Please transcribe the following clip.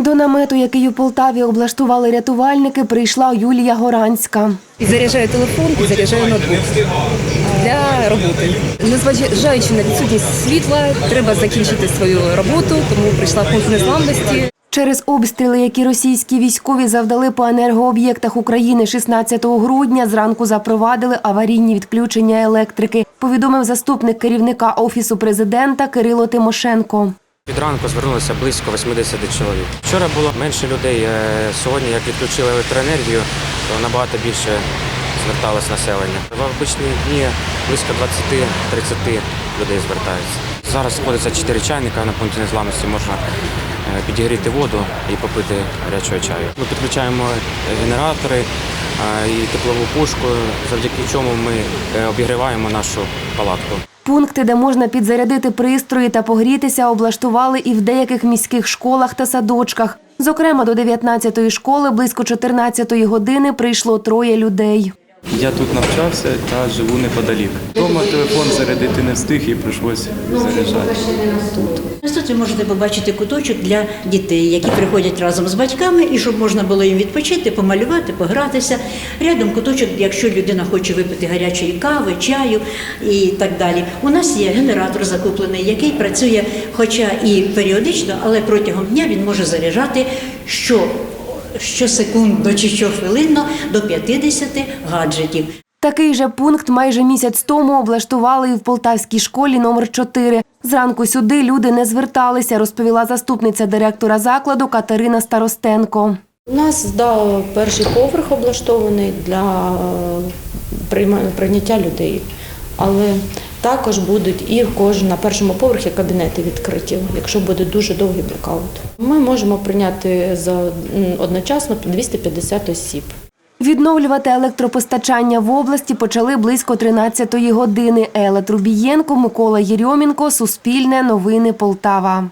До намету, який у Полтаві облаштували рятувальники, прийшла Юлія Горанська. І заряджаю телефон, і заряджаю ноутбук для роботи. Незважаючи на відсутність світла, треба закінчити свою роботу, тому прийшла пункт незламності. Через обстріли, які російські військові завдали по енергооб'єктах України 16 грудня, зранку запровадили аварійні відключення електрики, повідомив заступник керівника офісу президента Кирило Тимошенко. Від ранку звернулося близько 80 чоловік. Вчора було менше людей. е, Сьогодні, як відключили електроенергію, то набагато більше зверталось населення. В обичні дні близько 20-30 людей звертаються. Зараз знаходиться 4 чайника на пункті незламності. Можна е, підігріти воду і попити гарячого чаю. Ми підключаємо е, генератори і теплову пушку, завдяки чому ми обігріваємо нашу палатку. Пункти, де можна підзарядити пристрої та погрітися, облаштували і в деяких міських школах та садочках. Зокрема, до 19-ї школи близько 14-ї години прийшло троє людей. Я тут навчався та живу неподалік. Дома телефон зарядити не встиг і прийшлося заряджати тут. Тут ви можете побачити куточок для дітей, які приходять разом з батьками, і щоб можна було їм відпочити, помалювати, погратися. Рядом куточок, якщо людина хоче випити гарячої кави, чаю і так далі. У нас є генератор закуплений, який працює, хоча і періодично, але протягом дня він може заряджати що. Щосекундно чи щохвилинно до 50 гаджетів. Такий же пункт майже місяць тому облаштували і в Полтавській школі номер 4 Зранку сюди люди не зверталися, розповіла заступниця директора закладу Катерина Старостенко. У нас да, перший поверх облаштований для е, прийняття людей, але також будуть і кожен на першому поверхі кабінети відкриті, якщо буде дуже довгий блокаут. Ми можемо прийняти за одночасно 250 осіб. Відновлювати електропостачання в області почали близько 13-ї години. Елла Трубієнко, Микола Єрьомінко, Суспільне, Новини Полтава.